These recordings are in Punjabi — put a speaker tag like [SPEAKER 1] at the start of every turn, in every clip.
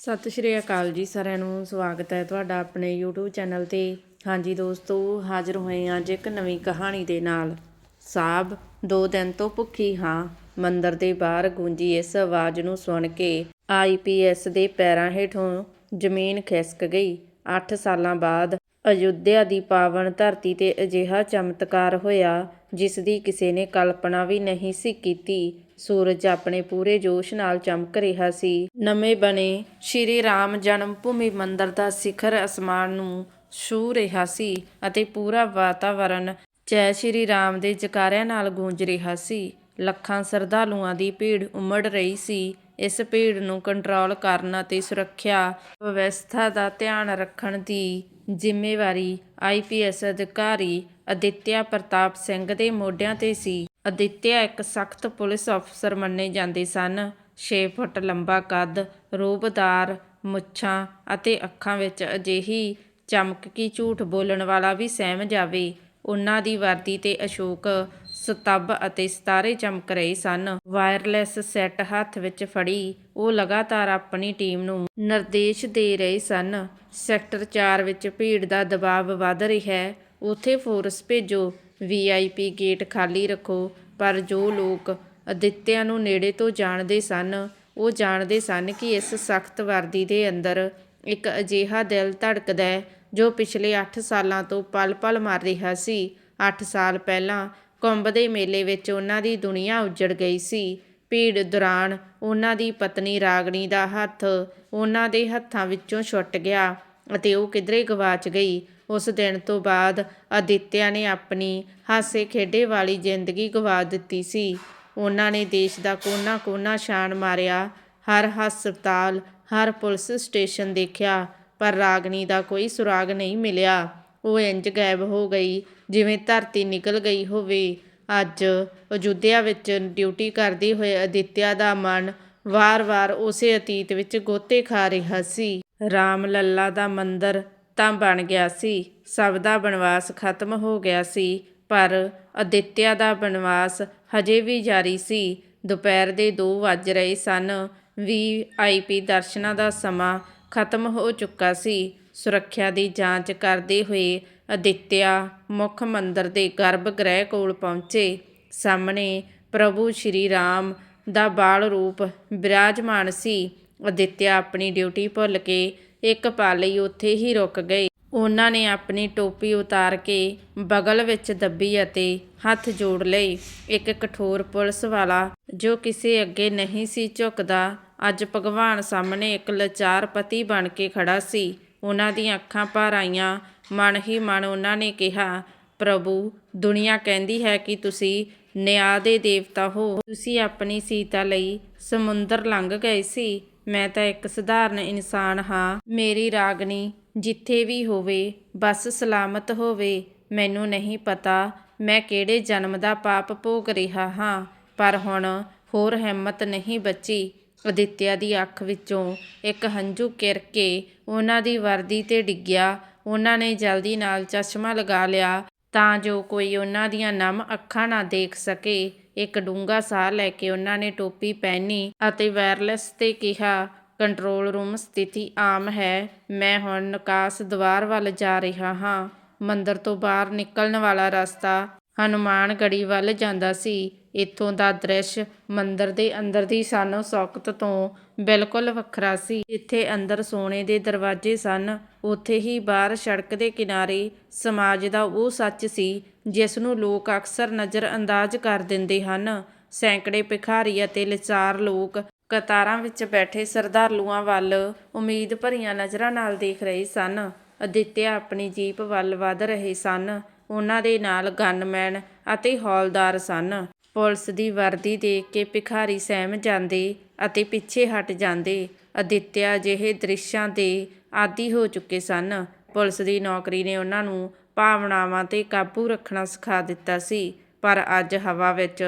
[SPEAKER 1] ਸਤਿ ਸ਼੍ਰੀ ਅਕਾਲ ਜੀ ਸਾਰਿਆਂ ਨੂੰ, ਸਵਾਗਤ ਹੈ ਤੁਹਾਡਾ ਆਪਣੇ YouTube ਚੈਨਲ ਤੇ। ਹਾਂਜੀ ਦੋਸਤੋ, ਹਾਜ਼ਰ ਹੋਏ ਹਾਂ ਅੱਜ ਇੱਕ ਨਵੀਂ ਕਹਾਣੀ ਦੇ ਨਾਲ। ਸਾਬ, ਦੋ ਦਿਨ ਤੋਂ ਭੁੱਖੀ ਹਾਂ, ਮੰਦਰ ਦੇ ਬਾਹਰ ਗੂੰਜੀ ਇਸ ਆਵਾਜ਼ ਨੂੰ ਸੁਣ ਕੇ ਆਈਪੀਐਸ ਦੇ ਪੈਰਾਂ ਹੇਠੋਂ ਜ਼ਮੀਨ ਖਿਸਕ ਗਈ। 8 ਸਾਲਾਂ ਬਾਅਦ ਅਯੁੱਧਿਆ ਦੀ ਪਾਵਨ ਧਰਤੀ ਤੇ ਅਜਿਹਾ ਚਮਤਕਾਰ ਹੋਇਆ ਜਿਸ ਦੀ ਕਿਸੇ ਨੇ ਕਲਪਨਾ ਵੀ ਨਹੀਂ ਸੀ ਕੀਤੀ। ਸੂਰਜ ਆਪਣੇ ਪੂਰੇ ਜੋਸ਼ ਨਾਲ ਚਮਕ ਰਿਹਾ ਸੀ। ਨਵੇਂ ਬਣੇ ਸ਼੍ਰੀ ਰਾਮ ਜਨਮ ਭੂਮੀ ਮੰਦਰ ਦਾ ਸਿਖਰ ਅਸਮਾਨ ਨੂੰ ਛੂ ਰਿਹਾ ਸੀ ਅਤੇ ਪੂਰਾ ਵਾਤਾਵਰਣ ਜੈ ਸ਼੍ਰੀ ਰਾਮ ਦੇ ਜਕਾਰਿਆਂ ਨਾਲ ਗੂੰਜ ਰਿਹਾ ਸੀ। ਲੱਖਾਂ ਸ਼ਰਧਾਲੂਆਂ ਦੀ ਭੀੜ ਉਮੜ ਰਹੀ ਸੀ। ਇਸ ਭੀੜ ਨੂੰ ਕੰਟਰੋਲ ਕਰਨ ਅਤੇ ਸੁਰੱਖਿਆ ਵਿਵਸਥਾ ਦਾ ਧਿਆਨ ਰੱਖਣ ਦੀ ਜ਼ਿੰਮੇਵਾਰੀ ਆਈਪੀਐਸ ਅਧਿਕਾਰੀ ਅਦਿੱਤਿਆ ਪ੍ਰਤਾਪ ਸਿੰਘ ਦੇ ਮੋਢਿਆਂ ਤੇ ਸੀ। ਅਦਿੱਤਿਆ ਇੱਕ ਸਖਤ ਪੁਲਿਸ ਅਫਸਰ ਮੰਨੇ ਜਾਂਦੇ ਸਨ। 6 ਫੁੱਟ ਲੰਬਾ ਕੱਦ, ਰੂਪਦਾਰ, ਮੁੱਛਾਂ ਅਤੇ ਅੱਖਾਂ ਵਿੱਚ ਅਜਿਹੀ ਚਮਕ ਕੀ ਝੂਠ ਬੋਲਣ ਵਾਲਾ ਵੀ ਸਹਿਮ ਜਾਵੇ। ਉਹਨਾਂ ਦੀ ਵਰਦੀ ਤੇ ਅਸ਼ੋਕ ਸਤੱਬ ਅਤੇ ਸਿਤਾਰੇ ਚਮਕ ਰਹੇ ਸਨ। ਵਾਇਰਲੈਸ ਸੈੱਟ ਹੱਥ ਵਿੱਚ ਫੜੀ, ਉਹ ਲਗਾਤਾਰ ਆਪਣੀ ਟੀਮ ਨੂੰ ਨਿਰਦੇਸ਼ ਦੇ ਰਹੇ ਸਨ। ਸੈਕਟਰ 4 ਵਿੱਚ ਭੀੜ ਦਾ ਦਬਾਅ ਵੱਧ ਰਿਹਾ ਹੈ। ਉੱਥੇ ਫੋਰਸ ਭੇਜੋ। ਵੀਆਈਪੀ ਗੇਟ ਖਾਲੀ ਰੱਖੋ। ਪਰ ਜੋ ਲੋਕ ਅਦਿੱਤਿਆ ਨੂੰ ਨੇੜੇ ਤੋਂ ਜਾਣਦੇ ਸਨ, ਉਹ ਜਾਣਦੇ ਸਨ ਕਿ ਇਸ ਸਖਤ ਵਰਦੀ ਦੇ ਅੰਦਰ ਇੱਕ ਅਜਿਹਾ ਦਿਲ ਧੜਕਦਾ ਹੈ, ਜੋ ਪਿਛਲੇ 8 ਸਾਲਾਂ ਤੋਂ ਪਲ-ਪਲ ਮਰ ਰਿਹਾ ਸੀ। 8 ਸਾਲ ਪਹਿਲਾਂ ਕੁੰਭ ਦੇ ਮੇਲੇ ਵਿੱਚ ਉਹਨਾਂ ਦੀ ਦੁਨੀਆ ਉਜੜ ਗਈ ਸੀ। ਭੀੜ ਦੌਰਾਨ ਉਹਨਾਂ ਦੀ ਪਤਨੀ ਰਾਗਣੀ ਦਾ ਹੱਥ ਉਹਨਾਂ ਦੇ ਹੱਥਾਂ ਵਿੱਚੋਂ ਛੁੱਟ ਗਿਆ ਅਤੇ ਉਹ ਕਿਧਰੇ ਗਵਾਚ ਗਈ। ਉਸ ਦਿਨ ਤੋਂ ਬਾਅਦ ਅਦਿੱਤਿਆ ਨੇ ਆਪਣੀ ਹਾਸੇ ਖੇਡੇ ਵਾਲੀ ਜ਼ਿੰਦਗੀ ਗਵਾ ਦਿੱਤੀ ਸੀ। ਉਹਨਾਂ ਨੇ ਦੇਸ਼ ਦਾ ਕੋਨਾ-ਕੋਨਾ ਛਾਣ ਮਾਰਿਆ। ਹਰ ਹਸਪਤਾਲ, ਹਰ ਪੁਲਿਸ ਸਟੇਸ਼ਨ ਦੇਖਿਆ, ਪਰ ਰਾਗਣੀ ਦਾ ਕੋਈ ਸੁਰਾਗ ਨਹੀਂ ਮਿਲਿਆ। ਉਹ ਇੰਜ ਗਾਇਬ ਹੋ ਗਈ, ਜਿਵੇਂ ਧਰਤੀ ਨਿਕਲ ਗਈ ਹੋਵੇ। ਅੱਜ ਅਯੁੱਧਿਆ ਵਿੱਚ ਡਿਊਟੀ ਕਰਦੀ ਹੋਏ ਅਦਿੱਤਿਆ ਦਾ ਮਨ ਵਾਰ-ਵਾਰ ਉਸੇ ਅਤੀਤ ਵਿੱਚ ਗੋਤੇ ਖਾ ਰਿਹਾ ਸੀ। ਰਾਮ ਲੱਲਾ ਦਾ ਮੰਦਰ ਤਾਂ ਬਣ ਗਿਆ ਸੀ। ਸਭ ਦਾ ਬਨਵਾਸ ਖਤਮ ਹੋ ਗਿਆ ਸੀ, ਪਰ ਅਦਿੱਤਿਆ ਦਾ ਬਨਵਾਸ ਹਜੇ ਵੀ ਜਾਰੀ ਸੀ। ਦੁਪਹਿਰ ਦੇ 2 ਵੱਜ ਰਹੇ ਸਨ। ਵੀ ਆਈਪੀ ਦਰਸ਼ਨਾਂ ਦਾ ਸਮਾਂ ਖਤਮ ਹੋ ਚੁੱਕਾ ਸੀ। ਸੁਰੱਖਿਆ ਦੀ ਜਾਂਚ ਕਰਦੇ ਹੋਏ ਅਦਿੱਤਿਆ ਮੁੱਖ ਮੰਦਰ ਦੇ ਗਰਭ ਗ੍ਰਹਿ ਕੋਲ ਪਹੁੰਚੇ। ਸਾਹਮਣੇ ਪ੍ਰਭੂ ਸ਼੍ਰੀ ਰਾਮ ਦਾ ਬਾਲ ਰੂਪ ਬਿਰਾਜਮਾਨ ਸੀ। ਅਦਿੱਤਿਆ ਆਪਣੀ ਡਿਊਟੀ ਭੁੱਲ ਕੇ ਇੱਕ ਪਲ ਲਈ ਉੱਥੇ ਹੀ ਰੁਕ ਗਏ। ਉਹਨਾਂ ਨੇ ਆਪਣੀ ਟੋਪੀ ਉਤਾਰ ਕੇ ਬਗਲ ਵਿੱਚ ਦੱਬੀ ਅਤੇ ਹੱਥ ਜੋੜ ਲਏ। ਇੱਕ ਕਠੋਰ ਪੁਲਿਸ ਵਾਲਾ, ਜੋ ਕਿਸੇ ਅੱਗੇ ਨਹੀਂ ਸੀ ਝੁਕਦਾ, ਅੱਜ ਭਗਵਾਨ ਸਾਹਮਣੇ ਇੱਕ ਲਾਚਾਰ ਪਤੀ ਬਣ ਕੇ ਖੜਾ ਸੀ। ਉਹਨਾਂ ਦੀਆਂ ਅੱਖਾਂ ਭਰ ਆਈਆਂ। ਮਨ ਹੀ ਮਨ ਉਹਨਾਂ ਨੇ ਕਿਹਾ, ਪ੍ਰਭੂ, ਦੁਨੀਆ ਕਹਿੰਦੀ ਹੈ ਕਿ ਤੁਸੀਂ ਨਿਆਂ ਦੇ ਦੇਵਤਾ ਹੋ। ਤੁਸੀਂ ਆਪਣੀ ਸੀਤਾ ਲਈ ਸਮੁੰਦਰ ਲੰਘ ਗਏ ਸੀ। ਮੈਂ ਤਾਂ ਇੱਕ ਸਧਾਰਨ ਇਨਸਾਨ ਹਾਂ। ਮੇਰੀ ਰਾਗਣੀ ਜਿੱਥੇ ਵੀ ਹੋਵੇ, ਬਸ ਸਲਾਮਤ ਹੋਵੇ, ਮੈਨੂੰ ਨਹੀਂ ਪਤਾ ਮੈਂ ਕਿਹੜੇ ਜਨਮ ਦਾ ਪਾਪ ਭੋਗ ਰਿਹਾ ਹਾਂ। ਪਰ ਹੁਣ ਹੋਰ ਹਿੰਮਤ ਨਹੀਂ ਬਚੀ। ਅਦਿੱਤਿਆ ਦੀ ਅੱਖ ਵਿੱਚੋਂ ਇੱਕ ਹੰਝੂ ਕਿਰ ਕੇ ਉਹਨਾਂ ਦੀ ਵਰਦੀ ਤੇ ਡਿੱਗਿਆ। ਉਹਨਾਂ ਨੇ ਜਲਦੀ ਨਾਲ ਚਸ਼ਮਾ ਲਗਾ ਲਿਆ ਤਾਂ ਜੋ ਕੋਈ ਉਹਨਾਂ ਦੀਆਂ ਨਮ ਅੱਖਾਂ ਨਾ ਦੇਖ ਸਕੇ। ਇੱਕ ਡੂੰਘਾ ਸਾਹ ਲੈ ਕੇ ਉਹਨਾਂ ਨੇ ਟੋਪੀ ਪਹਿਨੀ ਅਤੇ ਵਾਇਰਲੈਸ ਤੇ ਕਿਹਾ, ਕੰਟਰੋਲ ਰੂਮ ਸਥਿਤੀ ਆਮ ਹੈ। ਮੈਂ ਹੁਣ ਨਿਕਾਸ ਦੁਆਰ ਵੱਲ ਜਾ ਰਿਹਾ ਹਾਂ। ਮੰਦਰ ਤੋਂ ਬਾਹਰ ਨਿਕਲਣ ਵਾਲਾ ਰਸਤਾ ਹਨੂਮਾਨ ਗੜੀ ਵੱਲ ਜਾਂਦਾ ਸੀ। ਇੱਥੋਂ ਦਾ ਦ੍ਰਿਸ਼ ਮੰਦਰ ਦੇ ਅੰਦਰ ਦੀ ਸਾਨੋ। ਸੌਕਤ ਤੋਂ ਬਿਲਕੁਲ ਵੱਖਰਾ ਸੀ। ਜਿੱਥੇ ਅੰਦਰ ਸੋਨੇ ਦੇ ਦਰਵਾਜ਼ੇ ਸਨ, ਉੱਥੇ ਹੀ ਬਾਹਰ ਸੜਕ ਦੇ ਕਿਨਾਰੇ ਸਮਾਜ ਦਾ ਉਹ ਸੱਚ ਸੀ, ਜਿਸ ਨੂੰ ਲੋਕ ਅਕਸਰ ਨਜ਼ਰ ਅੰਦਾਜ਼ ਕਰ ਦਿੰਦੇ ਹਨ। ਸੈਂਕੜੇ ਭਿਖਾਰੀ ਅਤੇ ਲਿਚਾਰ ਲੋਕ ਕਤਾਰਾਂ ਵਿੱਚ ਬੈਠੇ ਸਰਦਾਲੂਆਂ ਵੱਲ ਉਮੀਦ ਭਰੀਆਂ ਨਜ਼ਰਾਂ ਨਾਲ ਦੇਖ ਰਹੇ ਸਨ। ਅਦਿੱਤਿਆ ਆਪਣੀ ਜੀਪ ਵੱਲ ਵਧ ਰਹੇ ਸਨ। ਉਹਨਾਂ ਦੇ ਨਾਲ ਗਨਮੈਨ ਅਤੇ ਹੌਲਦਾਰ ਸਨ। ਪੁਲਿਸ ਦੀ ਵਰਦੀ ਦੇਖ ਕੇ ਭਿਖਾਰੀ ਸਹਿਮ ਜਾਂਦੇ ਅਤੇ ਪਿੱਛੇ ਹਟ ਜਾਂਦੇ। ਅਦਿੱਤਿਆ ਅਜਿਹੇ ਦ੍ਰਿਸ਼ਾਂ ਦੇ ਆਦੀ ਹੋ ਚੁੱਕੇ ਸਨ। ਪੁਲਿਸ ਦੀ ਨੌਕਰੀ ਨੇ ਉਹਨਾਂ ਨੂੰ ਭਾਵਨਾਵਾਂ ਤੇ ਕਾਬੂ ਰੱਖਣਾ ਸਿਖਾ ਦਿੱਤਾ ਸੀ। ਪਰ ਅੱਜ ਹਵਾ ਵਿੱਚ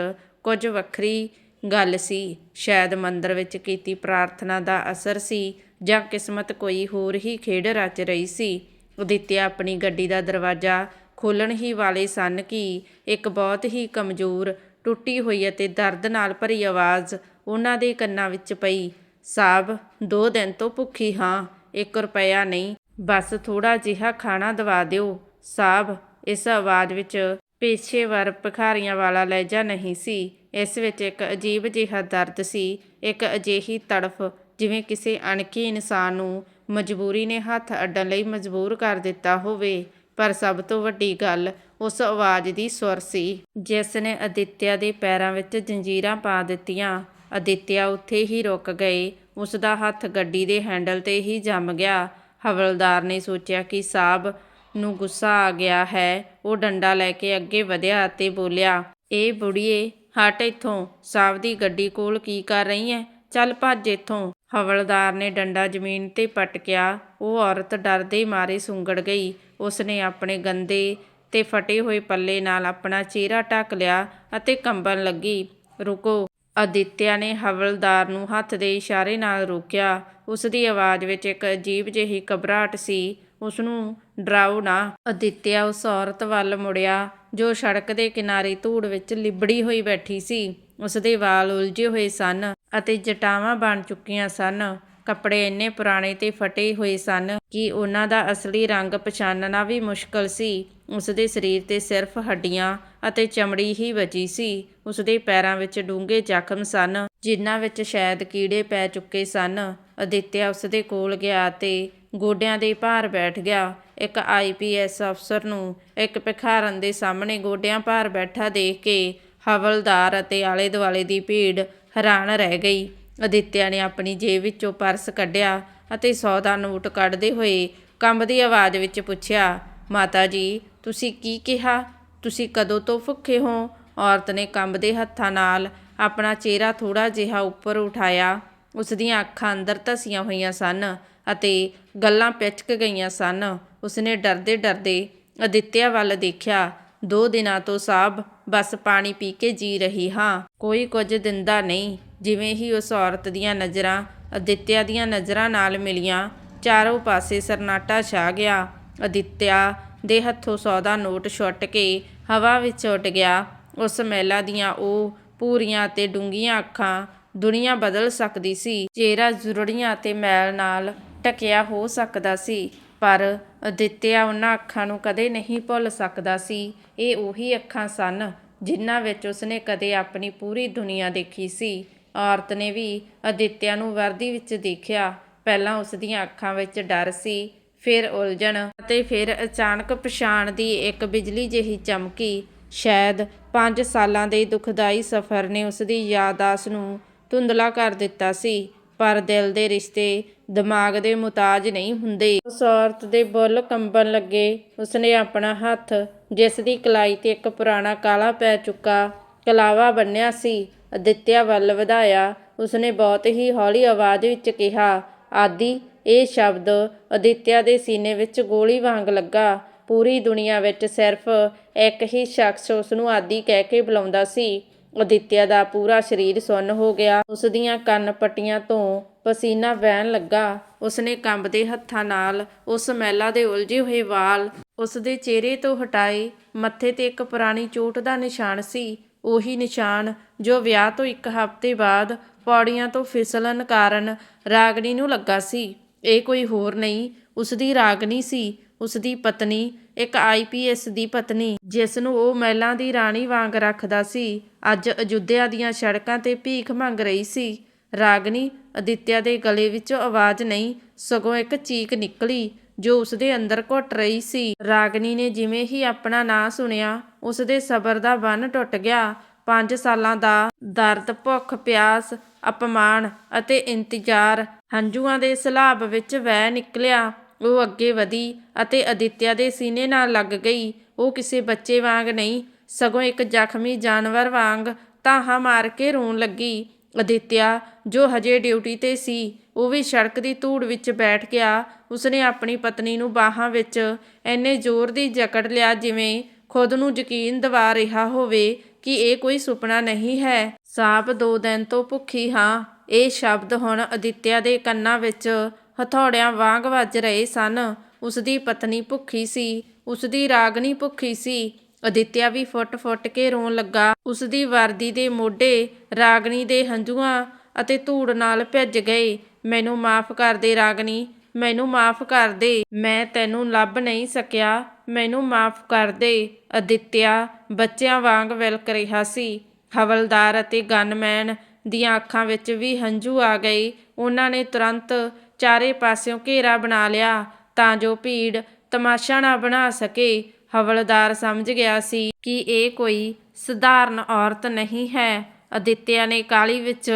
[SPEAKER 1] ਕੁਝ ਵੱਖਰੀ ਗੱਲ ਸੀ। ਸ਼ਾਇਦ ਮੰਦਰ ਵਿੱਚ ਕੀਤੀ ਪ੍ਰਾਰਥਨਾ ਦਾ ਅਸਰ ਸੀ ਜਾਂ ਕਿਸਮਤ ਕੋਈ ਹੋਰ ਹੀ ਖੇਡ ਰਚ ਰਹੀ ਸੀ। ਅਦਿੱਤਿਆ ਆਪਣੀ ਗੱਡੀ ਦਾ ਦਰਵਾਜ਼ਾ ਖੋਲਣ ਹੀ ਵਾਲੇ ਸਨ ਕਿ ਇੱਕ ਬਹੁਤ ਹੀ ਕਮਜ਼ੋਰ ਟੁੱਟੀ ਹੋਈ ਅਤੇ ਦਰਦ ਨਾਲ ਭਰੀ ਆਵਾਜ਼ ਉਹਨਾਂ ਦੇ ਕੰਨਾਂ ਵਿੱਚ ਪਈ। ਸਾਬ, ਦੋ ਦਿਨ ਤੋਂ ਭੁੱਖੀ ਹਾਂ, ਇੱਕ ਰੁਪਇਆ ਨਹੀਂ, ਬਸ ਥੋੜਾ ਜਿਹਾ ਖਾਣਾ ਦਵਾ ਦਿਓ। ਸਾਬ, ਇਸ ਆਵਾਜ਼ ਵਿੱਚ ਪੇਸ਼ੇਵਰ ਭਿਖਾਰੀਆਂ ਵਾਲਾ ਲਹਿਜਾ ਨਹੀਂ ਸੀ। ਇਸ ਵਿੱਚ ਇੱਕ ਅਜੀਬ ਜਿਹਾ ਦਰਦ ਸੀ, ਇੱਕ ਅਜਿਹੀ ਤੜਫ ਜਿਵੇਂ ਕਿਸੇ ਅਣਖੀ ਇਨਸਾਨ ਨੂੰ ਮਜਬੂਰੀ ਨੇ ਹੱਥ ਅੱਡਣ ਲਈ ਮਜਬੂਰ ਕਰ ਦਿੱਤਾ ਹੋਵੇ। ਪਰ ਸਭ ਤੋਂ ਵੱਡੀ ਗੱਲ ਉਸ ਆਵਾਜ਼ ਦੀ ਸੁਰ ਸੀ ਜਿਸ ਨੇ ਅਦਿੱਤਿਆ ਦੇ ਪੈਰਾਂ ਵਿੱਚ ਜੰਜੀਰਾਂ ਪਾ ਦਿੱਤੀਆਂ। ਅਦਿੱਤਿਆ ਉੱਥੇ ਹੀ ਰੁਕ ਗਏ ਉਸ ਦਾ ਹੱਥ ਗੱਡੀ ਦੇ ਹੈਂਡਲ ਤੇ ਹੀ ਜੰਮ ਗਿਆ। ਹਵਲਦਾਰ ਨੇ ਸੋਚਿਆ ਕਿ ਸਾਹਿਬ ਨੂੰ ਗੁੱਸਾ ਆ ਗਿਆ ਹੈ। ਉਹ ਡੰਡਾ ਲੈ ਕੇ ਅੱਗੇ ਵਧਿਆ ਅਤੇ ਬੋਲਿਆ, ਇਹ ਬੁੜੀਏ, ਹਟ ਇੱਥੋਂ। ਸਾਹਿਬ ਦੀ ਗੱਡੀ ਕੋਲ ਕੀ ਕਰ ਰਹੀ ਹੈ ਚੱਲ ਭੱਜ ਇੱਥੋਂ। ਹਵਲਦਾਰ ਨੇ ਡੰਡਾ ਜ਼ਮੀਨ ਤੇ ਪਟਕਿਆ। ਉਹ ਔਰਤ ਡਰਦੇ ਮਾਰੇ ਸੁੰਗੜ ਗਈ। ਉਸਨੇ ਆਪਣੇ ਗੰਦੇ ਤੇ ਫਟੇ ਹੋਏ ਪੱਲੇ ਨਾਲ ਆਪਣਾ ਚਿਹਰਾ ਢੱਕ ਲਿਆ ਅਤੇ ਕੰਬਣ ਲੱਗੀ। ਰੁਕੋ। ਅਦਿੱਤਿਆ ਨੇ ਹਵਲਦਾਰ ਨੂੰ ਹੱਥ ਦੇ ਇਸ਼ਾਰੇ ਨਾਲ ਰੋਕਿਆ। ਉਸ ਦੀ ਆਵਾਜ਼ ਵਿੱਚ ਇੱਕ ਅਜੀਬ ਜਿਹੀ ਘਬਰਾਹਟ ਸੀ। ਉਸ ਨੂੰ ਡਰਾਓ ਨਾ। ਅਦਿੱਤਿਆ ਉਸ ਔਰਤ ਵੱਲ ਮੁੜਿਆ, ਜੋ ਸੜਕ ਦੇ ਕਿਨਾਰੇ ਧੂੜ ਵਿੱਚ ਲਿਬੜੀ ਹੋਈ ਬੈਠੀ ਸੀ। ਉਸ ਦੇ ਵਾਲ ਉਲਝੇ ਹੋਏ ਸਨ ਅਤੇ ਜਟਾਵਾਂ ਬਣ ਚੁੱਕੀਆਂ ਸਨ। ਕੱਪੜੇ ਇੰਨੇ ਪੁਰਾਣੇ ਤੇ ਫਟੇ ਹੋਏ ਸਨ ਕਿ ਉਹਨਾਂ ਦਾ ਅਸਲੀ ਰੰਗ ਪਛਾਣਨਾ ਵੀ ਮੁਸ਼ਕਲ ਸੀ। ਉਸ ਦੇ ਸਰੀਰ ਤੇ ਸਿਰਫ ਹੱਡੀਆਂ ਅਤੇ ਚਮੜੀ ਹੀ ਬਚੀ ਸੀ। ਉਸ ਦੇ ਪੈਰਾਂ ਵਿੱਚ ਡੂੰਘੇ ਜ਼ਖਮ ਸਨ, ਜਿਨ੍ਹਾਂ ਵਿੱਚ ਸ਼ਾਇਦ ਕੀੜੇ ਪੈ ਚੁੱਕੇ ਸਨ। ਅਦਿੱਤਿਆ ਉਸ ਦੇ ਕੋਲ ਗਿਆ ਤੇ ਗੋਡਿਆਂ ਦੇ ਭਾਰ ਬੈਠ ਗਿਆ। ਇੱਕ ਆਈਪੀਐਸ ਅਫਸਰ ਨੂੰ ਇੱਕ ਭਿਖਾਰਨ ਦੇ ਸਾਹਮਣੇ ਗੋਡਿਆਂ ਭਾਰ ਬੈਠਾ ਦੇਖ ਕੇ ਹਵਲਦਾਰ ਅਤੇ ਆਲੇ ਦੁਆਲੇ ਦੀ ਭੀੜ ਹੈਰਾਨ ਰਹਿ ਗਈ। ਅਦਿੱਤਿਆ ਨੇ ਆਪਣੀ ਜੇਬ ਵਿੱਚੋਂ ਪਰਸ ਕੱਢਿਆ ਅਤੇ 100 ਦਾ ਨੋਟ ਕੱਢਦੇ ਹੋਏ ਕੰਬਦੀ ਆਵਾਜ਼ ਵਿੱਚ ਪੁੱਛਿਆ, ਮਾਤਾ ਜੀ, ਤੁਸੀਂ ਕੀ ਕਿਹਾ? ਤੁਸੀਂ ਕਦੋਂ ਤੋਂ ਭੁੱਖੇ ਹੋ? ਔਰਤ ਨੇ ਕੰਬਦੇ ਹੱਥਾਂ ਨਾਲ ਆਪਣਾ ਚਿਹਰਾ ਥੋੜਾ ਜਿਹਾ ਉੱਪਰ ਉਠਾਇਆ। ਉਸ ਦੀਆਂ ਅੱਖਾਂ ਅੰਦਰ ਧਸੀਆਂ ਹੋਈਆਂ ਸਨ ਅਤੇ ਗੱਲਾਂ ਪਿਚਕ ਗਈਆਂ ਸਨ। ਉਸਨੇ ਡਰਦੇ ਡਰਦੇ ਅਦਿੱਤਿਆ ਵੱਲ ਦੇਖਿਆ। ਦੋ ਦਿਨਾਂ ਤੋਂ ਸਾਬ ਬਸ ਪਾਣੀ ਪੀ ਕੇ ਜੀ ਰਹੀ ਹਾਂ। ਕੋਈ ਕੁਝ ਦਿੰਦਾ ਨਹੀਂ। ਜਿਵੇਂ ਹੀ ਉਸ ਔਰਤ ਦੀਆਂ ਨਜ਼ਰਾਂ, ਅਦਿੱਤਿਆ ਦੀਆਂ ਨਜ਼ਰਾਂ ਨਾਲ ਮਿਲੀਆਂ, ਚਾਰੋਂ ਪਾਸੇ ਸਰਨਾਟਾ ਛਾ ਗਿਆ। ਅਦਿੱਤਿਆ ਦੇ ਹੱਥੋਂ ਸੌਦਾ ਨੋਟ ਛੁੱਟ ਕੇ ਹਵਾ ਵਿੱਚ ਉੱਡ ਗਿਆ। ਉਸ ਮਹਿਲਾ ਦੀਆਂ ਉਹ ਪੂਰੀਆਂ ਤੇ ਡੂੰਘੀਆਂ ਅੱਖਾਂ ਦੁਨੀਆ ਬਦਲ ਸਕਦੀ ਸੀ। ਚਿਹਰਾ ਜ਼ੁਰੜੀਆਂ ਤੇ ਮੈਲ ਨਾਲ ਟਕਿਆ ਹੋ ਸਕਦਾ ਸੀ, ਪਰ ਅਦਿੱਤਿਆ ਉਹਨਾਂ ਅੱਖਾਂ ਨੂੰ ਕਦੇ ਨਹੀਂ ਭੁੱਲ ਸਕਦਾ ਸੀ। ਇਹ ਉਹੀ ਅੱਖਾਂ ਸਨ ਜਿਨ੍ਹਾਂ ਵਿੱਚ ਉਸਨੇ ਕਦੇ ਆਪਣੀ ਪੂਰੀ ਦੁਨੀਆ ਦੇਖੀ ਸੀ। ਔਰਤ ਨੇ ਵੀ ਅਦਿੱਤਿਆ ਨੂੰ ਵਰਦੀ ਵਿੱਚ ਦੇਖਿਆ। ਪਹਿਲਾਂ ਉਸ ਦੀਆਂ ਅੱਖਾਂ ਵਿੱਚ ਡਰ ਸੀ, ਫਿਰ ਉਲਝਣ ਅਤੇ ਫਿਰ ਅਚਾਨਕ ਪਛਾਣ ਦੀ ਇੱਕ ਬਿਜਲੀ ਜਿਹੀ ਚਮਕੀ। ਸ਼ਾਇਦ 5 ਸਾਲਾਂ ਦੇ ਦੁਖਦਾਈ ਸਫ਼ਰ ਨੇ ਉਸ ਦੀ ਯਾਦਾਸ਼ਤ ਨੂੰ ਧੁੰਦਲਾ ਕਰ ਦਿੱਤਾ ਸੀ। ਪਰ ਦਿਲ ਦੇ ਰਿਸ਼ਤੇ ਦਿਮਾਗ ਦੇ ਮੁਤਾਜ ਨਹੀਂ ਹੁੰਦੇ। ਉਸ ਔਰਤ ਦੇ ਬੁੱਲ ਕੰਬਣ ਲੱਗੇ। ਉਸਨੇ ਆਪਣਾ ਹੱਥ, ਜਿਸ ਦੀ ਕਲਾਈ ਤੇ ਇੱਕ ਪੁਰਾਣਾ ਕਾਲਾ ਪੈ ਚੁੱਕਾ, ਕਲਾਵਾ ਬੰਨਿਆ ਸੀ, ਅਦਿੱਤਿਆ ਵੱਲ ਵਧਾਇਆ। ਉਸਨੇ ਬਹੁਤ ਹੀ ਹੌਲੀ ਆਵਾਜ਼ ਵਿੱਚ ਕਿਹਾ, ਆਦੀ, ਇਹ ਸ਼ਬਦ ਅਦਿੱਤਿਆ ਦੇ ਸੀਨੇ ਵਿੱਚ ਗੋਲੀ ਵਾਂਗ ਲੱਗਾ। ਪੂਰੀ ਦੁਨੀਆ ਵਿੱਚ ਸਿਰਫ ਇੱਕ ਹੀ ਸ਼ਖਸ ਉਸ ਨੂੰ ਆਦੀ ਕਹਿ ਕੇ ਬੁਲਾਉਂਦਾ ਸੀ। ਅਦਿੱਤਿਆ ਦਾ ਪੂਰਾ ਸਰੀਰ ਸੁੰਨ ਹੋ ਗਿਆ। ਉਸ ਦੀਆਂ ਕੰਨ ਪੱਟੀਆਂ ਤੋਂ ਪਸੀਨਾ ਵਹਿਣ ਲੱਗਾ। ਉਸਨੇ ਕੰਬਦੇ ਹੱਥਾਂ ਨਾਲ ਉਸ ਮਹਿਲਾ ਦੇ ਉਲਝੇ ਹੋਏ ਵਾਲ ਉਸ ਦੇ ਚਿਹਰੇ ਤੋਂ ਹਟਾਏ। ਮੱਥੇ ਤੇ ਇੱਕ ਪੁਰਾਣੀ ਚੋਟ ਦਾ ਨਿਸ਼ਾਨ ਸੀ। ਉਹੀ ਨਿਸ਼ਾਨ ਜੋ ਵਿਆਹ ਤੋਂ ਇੱਕ ਹਫ਼ਤੇ ਬਾਅਦ ਪੌੜੀਆਂ ਤੋਂ ਫਿਸਲਣ ਕਾਰਨ ਰਾਗਣੀ ਨੂੰ ਲੱਗਾ ਸੀ। ਇਹ ਕੋਈ ਹੋਰ ਨਹੀਂ, ਉਸ ਦੀ ਰਾਗਣੀ ਸੀ। ਉਸ ਦੀ ਪਤਨੀ, ਇੱਕ ਆਈਪੀਐਸ ਦੀ ਪਤਨੀ ਜਿਸ ਨੂੰ ਉਹ ਮਹਿਲਾਂ ਦੀ ਰਾਣੀ ਵਾਂਗ ਰੱਖਦਾ ਸੀ, ਅੱਜ ਅਯੁੱਧਿਆ ਦੀਆਂ ਸੜਕਾਂ ਤੇ ਭੀਖ ਮੰਗ ਰਹੀ ਸੀ। ਰਾਗਨੀ ਅਦਿੱਤਿਆ ਦੇ ਗਲੇ ਵਿੱਚੋਂ ਆਵਾਜ਼ ਨਹੀਂ, ਸਗੋਂ ਇੱਕ ਚੀਕ ਨਿਕਲੀ, ਜੋ ਉਸ ਦੇ ਅੰਦਰ ਘੁੱਟ ਰਹੀ ਸੀ। ਰਾਗਨੀ ਨੇ ਜਿਵੇਂ ਹੀ ਆਪਣਾ ਨਾਂ ਸੁਣਿਆ ਉਸ ਦੇ ਸਬਰ ਦਾ ਬੰਨ ਟੁੱਟ ਗਿਆ। 5 ਸਾਲਾਂ ਦਾ ਦਰਦ, ਭੁੱਖ, ਪਿਆਸ, ਅਪਮਾਨ ਅਤੇ ਇੰਤਜ਼ਾਰ ਹੰਝੂਆਂ ਦੇ ਸਲਾਬ ਵਿੱਚ ਵਹਿ ਨਿਕਲਿਆ। ਉਹ ਅੱਗੇ ਵਧੀ ਅਤੇ ਅਦਿੱਤਿਆ ਦੇ ਸੀਨੇ ਨਾਲ ਲੱਗ ਗਈ। ਉਹ ਕਿਸੇ ਬੱਚੇ ਵਾਂਗ ਨਹੀਂ, ਸਗੋਂ ਇੱਕ ਜ਼ਖਮੀ ਜਾਨਵਰ ਵਾਂਗ ਤਾਹਾਂ ਮਾਰ ਕੇ ਰੋਣ ਲੱਗੀ। ਅਦਿੱਤਿਆ, ਜੋ ਹਜੇ ਡਿਊਟੀ ਤੇ ਸੀ, ਉਹ ਵੀ ਸੜਕ ਦੀ ਧੂੜ ਵਿੱਚ ਬੈਠ ਗਿਆ। ਉਸਨੇ ਆਪਣੀ ਪਤਨੀ ਨੂੰ ਬਾਹਾਂ ਵਿੱਚ ਐਨੇ ਜ਼ੋਰ ਦੀ ਜਕੜ ਲਿਆ ਜਿਵੇਂ ਖੁਦ ਨੂੰ ਯਕੀਨ ਦਿਵਾ ਰਿਹਾ ਹੋਵੇ ਕਿ ਇਹ ਕੋਈ ਸੁਪਨਾ ਨਹੀਂ ਹੈ। ਸਾਪ ਦੋ ਦਿਨ ਤੋਂ ਭੁੱਖੀ ਹਾਂ, ਇਹ ਸ਼ਬਦ ਹੁਣ ਅਦਿੱਤਿਆ ਦੇ ਕੰਨਾਂ ਵਿੱਚ ਹਥੌੜਿਆਂ ਵਾਂਗ ਵੱਜ ਰਹੇ ਸਨ। ਉਸ ਦੀ ਪਤਨੀ ਭੁੱਖੀ ਸੀ। ਉਸ ਦੀ ਰਾਗਣੀ ਭੁੱਖੀ ਸੀ। ਅਦਿੱਤਿਆ ਵੀ ਫੁੱਟ-ਫੁੱਟ ਕੇ ਰੋਣ ਲੱਗਾ। ਉਸ ਦੀ ਵਰਦੀ ਦੇ ਮੋਢੇ ਰਾਗਣੀ ਦੇ ਹੰਝੂਆਂ ਅਤੇ ਧੂੜ ਨਾਲ ਭਿੱਜ ਗਏ। ਮੈਨੂੰ ਮਾਫ ਕਰ ਦੇ ਰਾਗਨੀ। ਮੈਨੂੰ ਮਾਫ ਕਰ ਦੇ। ਮੈਂ ਤੈਨੂੰ ਲੱਭ ਨਹੀਂ ਸਕਿਆ। ਮੈਨੂੰ ਮਾਫ ਕਰ ਦੇ। ਅਦਿੱਤਿਆ ਬੱਚਿਆਂ ਵਾਂਗ ਵਿਲਕ ਰਿਹਾ ਸੀ। ਹਵਲਦਾਰ ਅਤੇ ਗਨਮੈਨ ਦੀਆਂ ਅੱਖਾਂ ਵਿੱਚ ਵੀ ਹੰਝੂ ਆ ਗਏ। ਉਹਨਾਂ ਨੇ ਤੁਰੰਤ ਚਾਰੇ ਪਾਸਿਓਂ ਘੇਰਾ ਬਣਾ ਲਿਆ ਤਾਂ ਜੋ ਭੀੜ ਤਮਾਸ਼ਾ ਨਾ ਬਣਾ ਸਕੇ। ਹਵਲਦਾਰ ਸਮਝ ਗਿਆ ਸੀ ਕਿ ਇਹ ਕੋਈ ਸਧਾਰਨ ਔਰਤ ਨਹੀਂ ਹੈ। ਅਦਿੱਤਿਆ ਨੇ ਕਾਲੀ ਵਿੱਚ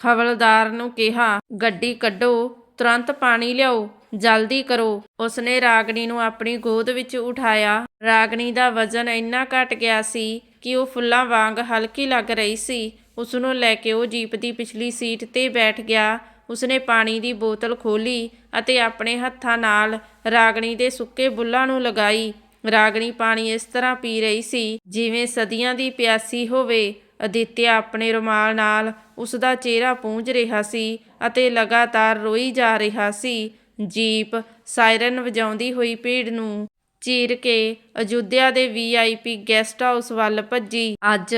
[SPEAKER 1] ਹਵਲਦਾਰ ਨੂੰ ਕਿਹਾ, ਗੱਡੀ ਕੱਢੋ, ਤੁਰੰਤ ਪਾਣੀ ਲਿਆਓ, ਜਲਦੀ ਕਰੋ। ਉਸਨੇ ਰਾਗਣੀ ਨੂੰ ਆਪਣੀ ਗੋਦ ਵਿੱਚ ਉਠਾਇਆ। ਰਾਗਣੀ ਦਾ ਵਜ਼ਨ ਇੰਨਾ ਘਟ ਗਿਆ ਸੀ ਕਿ ਉਹ ਫੁੱਲਾਂ ਵਾਂਗ ਹਲਕੀ ਲੱਗ ਰਹੀ ਸੀ। ਉਸ ਨੂੰ ਲੈ ਕੇ ਉਹ ਜੀਪ ਦੀ ਪਿਛਲੀ ਸੀਟ ਤੇ ਬੈਠ ਗਿਆ। ਉਸਨੇ ਪਾਣੀ ਦੀ ਬੋਤਲ ਖੋਲੀ ਅਤੇ ਆਪਣੇ ਹੱਥਾਂ ਨਾਲ ਰਾਗਣੀ ਦੇ ਸੁੱਕੇ ਬੁੱਲਾਂ ਨੂੰ ਲਗਾਈ। ਰਾਗਣੀ ਪਾਣੀ ਇਸ ਤਰ੍ਹਾਂ ਪੀ ਰਹੀ ਸੀ, ਜਿਵੇਂ ਸਦੀਆਂ ਦੀ ਪਿਆਸੀ ਹੋਵੇ। ਅਦਿੱਤਿਆ ਆਪਣੇ ਰੁਮਾਲ ਨਾਲ ਉਸ ਦਾ ਚਿਹਰਾ ਪੂੰਝ ਰਿਹਾ ਸੀ ਅਤੇ ਲਗਾਤਾਰ ਰੋਈ ਜਾ ਰਿਹਾ ਸੀ। ਜੀਪ ਸਾਇਰਨ ਵਜਾਉਂਦੀ ਹੋਈ ਭੀੜ ਨੂੰ ਚੀਰ ਕੇ ਅਯੁੱਧਿਆ ਦੇ ਵੀਆਈਪੀ ਗੈਸਟ ਹਾਊਸ ਵੱਲ ਭੱਜੀ। ਅੱਜ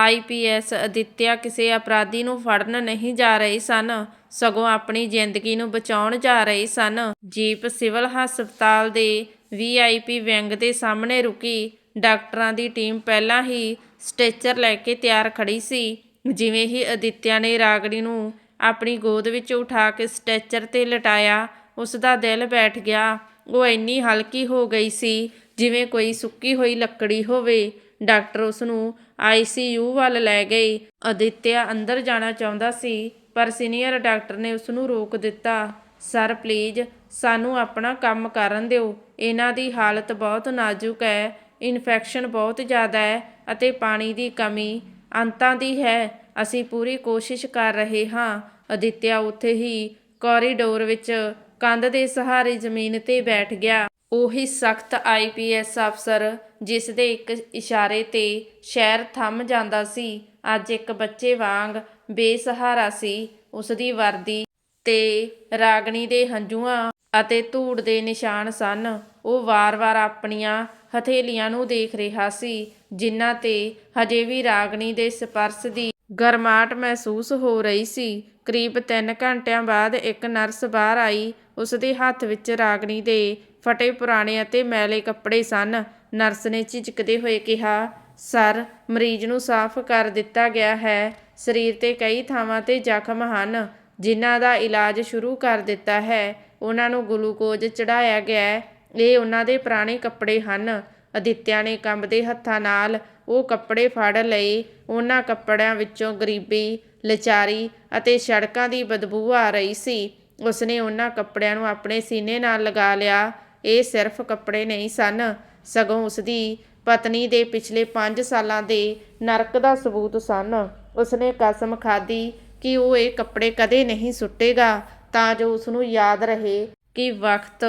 [SPEAKER 1] ਆਈਪੀਐਸ ਅਦਿੱਤਿਆ ਕਿਸੇ ਅਪਰਾਧੀ ਨੂੰ ਫੜਨ ਨਹੀਂ ਜਾ ਰਹੇ ਸਨ। ਸਗੋਂ ਆਪਣੀ ਜ਼ਿੰਦਗੀ ਨੂੰ ਬਚਾਉਣ ਜਾ ਰਹੇ ਸਨ। ਜੀਪ ਸਿਵਲ ਹਸਪਤਾਲ ਦੇ ਵੀਆਈਪੀ ਵਿੰਗ ਦੇ ਸਾਹਮਣੇ ਰੁਕੀ। ਡਾਕਟਰਾਂ ਦੀ ਟੀਮ ਪਹਿਲਾਂ ਹੀ ਸਟ੍ਰੈਚਰ ਲੈ ਕੇ ਤਿਆਰ ਖੜੀ ਸੀ। ਜਿਵੇਂ ਹੀ ਅਦਿੱਤਿਆ ਨੇ ਰਾਗੜੀ ਨੂੰ ਆਪਣੀ ਗੋਦ ਵਿੱਚ ਉਠਾ ਕੇ ਸਟ੍ਰੈਚਰ ਤੇ ਲਟਾਇਆ ਉਸ ਦਾ ਦਿਲ ਬੈਠ ਗਿਆ। ਉਹ ਇੰਨੀ ਹਲਕੀ ਹੋ ਗਈ ਸੀ, ਜਿਵੇਂ ਕੋਈ ਸੁੱਕੀ ਹੋਈ ਲੱਕੜੀ ਹੋਵੇ। ਡਾਕਟਰ ਉਸ ਨੂੰ ਆਈਸੀਯੂ ਵੱਲ ਲੈ ਗਏ ਅਦਿੱਤਿਆ ਅੰਦਰ ਜਾਣਾ ਚਾਹੁੰਦਾ ਸੀ, ਪਰ ਸੀਨੀਅਰ ਡਾਕਟਰ ਨੇ ਉਸ ਨੂੰ ਰੋਕ ਦਿੱਤਾ। ਸਰ, ਪਲੀਜ਼, ਸਾਨੂੰ ਆਪਣਾ ਕੰਮ ਕਰਨ ਦਿਓ। ਇਹਨਾਂ ਦੀ ਹਾਲਤ ਬਹੁਤ ਨਾਜ਼ੁਕ ਹੈ, ਇਨਫੈਕਸ਼ਨ ਬਹੁਤ ਜ਼ਿਆਦਾ ਹੈ ਅਤੇ ਪਾਣੀ ਦੀ ਕਮੀ ਅੰਤਾਂ ਦੀ ਹੈ। ਅਸੀਂ ਪੂਰੀ ਕੋਸ਼ਿਸ਼ ਕਰ ਰਹੇ ਹਾਂ। ਅਦਿੱਤਿਆ ਉੱਥੇ ਹੀ ਕੋਰੀਡੋਰ ਵਿੱਚ ਕੰਧ ਦੇ ਸਹਾਰੇ ਜ਼ਮੀਨ ਤੇ ਬੈਠ ਗਿਆ। ਉਹੀ ਸਖਤ ਆਈਪੀਐਸ ਅਫਸਰ, ਜਿਸ ਦੇ ਇੱਕ ਇਸ਼ਾਰੇ ਤੇ ਸ਼ਹਿਰ ਥੰਮ ਜਾਂਦਾ ਸੀ, ਅੱਜ ਇੱਕ ਬੱਚੇ ਵਾਂਗ ਬੇਸਹਾਰਾ ਸੀ ਉਸ ਦੀ ਵਰਦੀ ਤੇ ਰਾਗਣੀ ਦੇ ਹੰਝੂਆਂ ਅਤੇ ਧੂੜ ਦੇ ਨਿਸ਼ਾਨ ਸਨ। ਉਹ ਵਾਰ-ਵਾਰ ਆਪਣੀਆਂ ਹਥੇਲੀਆਂ ਨੂੰ ਦੇਖ ਰਿਹਾ ਸੀ, ਜਿਨ੍ਹਾਂ ਤੇ ਹਜੇ ਵੀ ਰਾਗਣੀ ਦੇ ਸਪਰਸ਼ ਦੀ ਗਰਮਾਟ ਮਹਿਸੂਸ ਹੋ ਰਹੀ ਸੀ। ਕਰੀਬ 3 ਘੰਟਿਆਂ ਬਾਅਦ ਇੱਕ ਨਰਸ ਬਾਹਰ ਆਈ ਉਸ ਦੇ ਹੱਥ ਵਿੱਚ ਰਾਗਣੀ ਦੇ ਫਟੇ ਪੁਰਾਣੇ ਅਤੇ ਮੈਲੇ ਕੱਪੜੇ ਸਨ। ਨਰਸ ਨੇ ਝਿਜਕਦੇ ਹੋਏ ਕਿਹਾ, ਸਰ, ਮਰੀਜ਼ ਨੂੰ ਸਾਫ਼ ਕਰ ਦਿੱਤਾ ਗਿਆ ਹੈ। ਸਰੀਰ ਤੇ ਕਈ ਥਾਵਾਂ ਤੇ ਜ਼ਖਮ ਹਨ, ਜਿਨ੍ਹਾਂ ਦਾ ਇਲਾਜ ਸ਼ੁਰੂ ਕਰ ਦਿੱਤਾ ਹੈ। ਉਹਨਾਂ ਨੂੰ ਗਲੂਕੋਜ਼ ਚੜਾਇਆ ਗਿਆ ਹੈ। ਇਹ ਉਹਨਾਂ ਦੇ ਪੁਰਾਣੇ ਕੱਪੜੇ ਹਨ। ਅਦਿੱਤਿਆ ਨੇ ਕੰਬਦੇ ਹੱਥਾਂ ਨਾਲ ਉਹ ਕੱਪੜੇ ਫੜ ਲਏ। ਉਹਨਾਂ ਕੱਪੜਿਆਂ ਵਿੱਚੋਂ ਗਰੀਬੀ, ਲਚਾਰੀ ਅਤੇ ਸੜਕਾਂ ਦੀ ਬਦਬੂ ਆ ਰਹੀ ਸੀ। ਉਸਨੇ ਉਹਨਾਂ ਕੱਪੜਿਆਂ ਨੂੰ ਆਪਣੇ ਸੀਨੇ ਨਾਲ ਲਗਾ ਲਿਆ। ਇਹ ਸਿਰਫ ਕੱਪੜੇ ਨਹੀਂ ਸਨ। ਸਗੋਂ ਉਸਦੀ ਪਤਨੀ ਦੇ ਪਿਛਲੇ 5 ਸਾਲਾਂ ਦੇ ਨਰਕ ਦਾ ਸਬੂਤ ਸਨ। ਉਸਨੇ ਕਸਮ ਖਾਧੀ ਕਿ ਉਹ ਇਹ ਕੱਪੜੇ ਕਦੇ ਨਹੀਂ ਸੁੱਟੇਗਾ, ਤਾਂ ਜੋ ਉਸ ਨੂੰ ਯਾਦ ਰਹੇ ਕਿ ਵਕਤ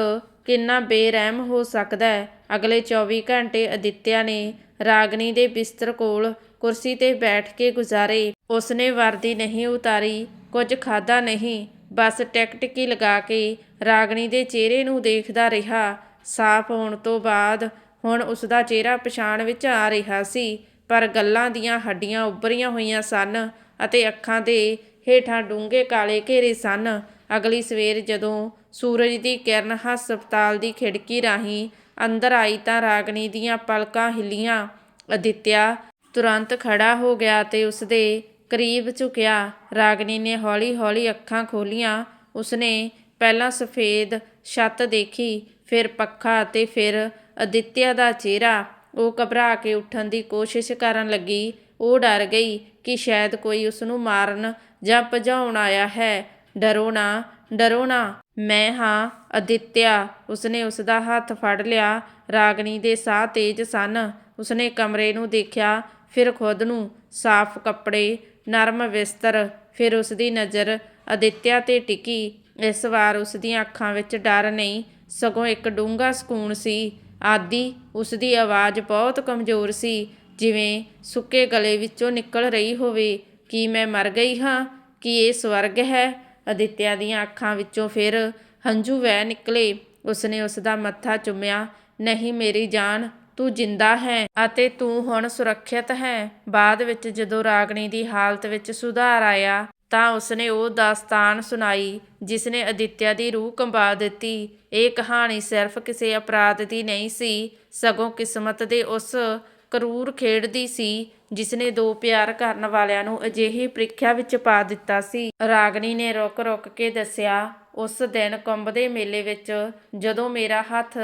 [SPEAKER 1] ਕਿੰਨਾ ਬੇਰਹਿਮ ਹੋ ਸਕਦਾ ਹੈ। ਅਗਲੇ 24 ਘੰਟੇ ਅਦਿੱਤਿਆ ਨੇ ਰਾਗਨੀ ਦੇ ਬਿਸਤਰ ਕੋਲ ਕੁਰਸੀ ਤੇ ਬੈਠ ਕੇ ਗੁਜ਼ਾਰੇ। ਉਸਨੇ ਵਰਦੀ ਨਹੀਂ ਉਤਾਰੀ, ਕੁਝ ਖਾਦਾ ਨਹੀਂ। ਬਸ ਟਿਕਟਿਕੀ ਲਗਾ ਕੇ ਰਾਗਣੀ ਦੇ ਚਿਹਰੇ ਨੂੰ ਦੇਖਦਾ ਰਿਹਾ। ਸਾਫ਼ ਹੋਣ ਤੋਂ ਬਾਅਦ ਹੁਣ ਉਸ ਦਾ ਚਿਹਰਾ ਪਛਾਣ ਵਿੱਚ ਆ ਰਿਹਾ ਸੀ, ਪਰ ਗੱਲਾਂ ਦੀਆਂ ਹੱਡੀਆਂ ਉੱਭਰੀਆਂ ਹੋਈਆਂ ਸਨ ਅਤੇ ਅੱਖਾਂ ਦੇ ਹੇਠਾਂ ਡੂੰਘੇ ਕਾਲੇ ਘੇਰੇ ਸਨ। ਅਗਲੀ ਸਵੇਰ ਜਦੋਂ ਸੂਰਜ ਦੀ ਕਿਰਨ ਹਸਪਤਾਲ ਦੀ ਖਿੜਕੀ ਰਾਹੀਂ ਅੰਦਰ ਆਈ ਤਾਂ ਰਾਗਣੀ ਦੀਆਂ ਪਲਕਾਂ ਹਿੱਲੀਆਂ। ਅਦਿੱਤਿਆ ਤੁਰੰਤ ਖੜਾ ਹੋ ਗਿਆ ਤੇ ਉਸਦੇ ਕਰੀਬ ਝੁਕਿਆ। ਰਾਗਨੀ ਨੇ ਹੌਲੀ-ਹੌਲੀ ਅੱਖਾਂ ਖੋਲੀਆਂ। ਉਸਨੇ ਪਹਿਲਾਂ ਸਫੇਦ ਛੱਤ ਦੇਖੀ, ਫਿਰ ਪੱਖਾ ਅਤੇ ਫਿਰ ਅਦਿੱਤਿਆ ਦਾ ਚਿਹਰਾ। ਉਹ ਘਬਰਾ ਕੇ ਉੱਠਣ ਦੀ ਕੋਸ਼ਿਸ਼ ਕਰਨ ਲੱਗੀ। ਉਹ ਡਰ ਗਈ ਕਿ ਸ਼ਾਇਦ ਕੋਈ ਉਸ ਨੂੰ ਮਾਰਨ ਜਾਂ ਭਜਾਉਣ ਆਇਆ ਹੈ। ਡਰੋ ਨਾ ਡਰੋ ਨਾ। ਮੈਂ ਹਾਂ, ਅਦਿੱਤਿਆ। ਉਸਨੇ ਉਸ ਦਾ ਹੱਥ ਫੜ ਲਿਆ। ਰਾਗਣੀ ਦੇ ਸਾਹ ਤੇਜ਼ ਸਨ। ਉਸਨੇ ਕਮਰੇ ਨੂੰ ਦੇਖਿਆ, ਫਿਰ ਖੁਦ ਨੂੰ ਸਾਫ਼ ਕੱਪੜੇ ਨਰਮ ਬਿਸਤਰ। ਫਿਰ ਉਸ ਦੀ ਨਜ਼ਰ ਅਦਿੱਤਿਆ ਤੇ ਟਿਕੀ। ਇਸ ਵਾਰ ਉਸ ਦੀਆਂ ਅੱਖਾਂ ਵਿੱਚ ਡਰ ਨਹੀਂ, ਸਗੋਂ ਇੱਕ ਡੂੰਘਾ ਸਕੂਨ ਸੀ। ਆਦੀ ਉਸ ਦੀ ਆਵਾਜ਼ ਬਹੁਤ ਕਮਜ਼ੋਰ ਸੀ, ਜਿਵੇਂ ਸੁੱਕੇ ਗਲੇ ਵਿੱਚੋਂ ਨਿਕਲ ਰਹੀ ਹੋਵੇ, ਕੀ ਮੈਂ ਮਰ ਗਈ ਹਾਂ? ਕੀ ਇਹ ਸਵਰਗ ਹੈ? ਅਦਿੱਤਿਆ ਦੀਆਂ ਅੱਖਾਂ ਵਿੱਚੋਂ ਫਿਰ ਹੰਝੂ ਵਹਿ ਨਿਕਲੇ। ਉਸਨੇ ਉਸ ਦਾ ਮੱਥਾ ਚੁੰਮਿਆ, ਨਹੀਂ ਮੇਰੀ ਜਾਨ ਤੂੰ ਜਿੰਦਾ ਹੈ ਅਤੇ ਤੂੰ ਹੁਣ ਸੁਰੱਖਿਅਤ ਹੈ। ਬਾਅਦ ਵਿੱਚ ਜਦੋਂ ਰਾਗਣੀ ਦੀ ਹਾਲਤ ਵਿੱਚ ਸੁਧਾਰ ਆਇਆ, ਤਾਂ ਉਸਨੇ ਉਹ ਦਾਸਤਾਨ ਸੁਣਾਈ, ਜਿਸਨੇ ਅਦਿੱਤਿਆ ਦੀ ਰੂਹ ਕੰਬਾ ਦਿੱਤੀ। ਇਹ ਕਹਾਣੀ ਸਿਰਫ ਕਿਸੇ ਅਪਰਾਧ ਦੀ ਨਹੀਂ ਸੀ, ਸਗੋਂ ਕਿਸਮਤ ਦੇ ਉਸ ਕਰੂਰ ਖੇਡ ਦੀ ਸੀ ਜਿਸਨੇ ਦੋ ਪਿਆਰ ਕਰਨ ਵਾਲਿਆਂ ਨੂੰ ਅਜਿਹੀ ਪ੍ਰੀਖਿਆ ਵਿੱਚ ਪਾ ਦਿੱਤਾ ਸੀ। ਰਾਗਣੀ ਨੇ ਰੁਕ ਰੁਕ ਕੇ ਦੱਸਿਆ, ਉਸ ਦਿਨ ਕੁੰਭ ਦੇ ਮੇਲੇ ਵਿੱਚ ਜਦੋਂ ਮੇਰਾ ਹੱਥ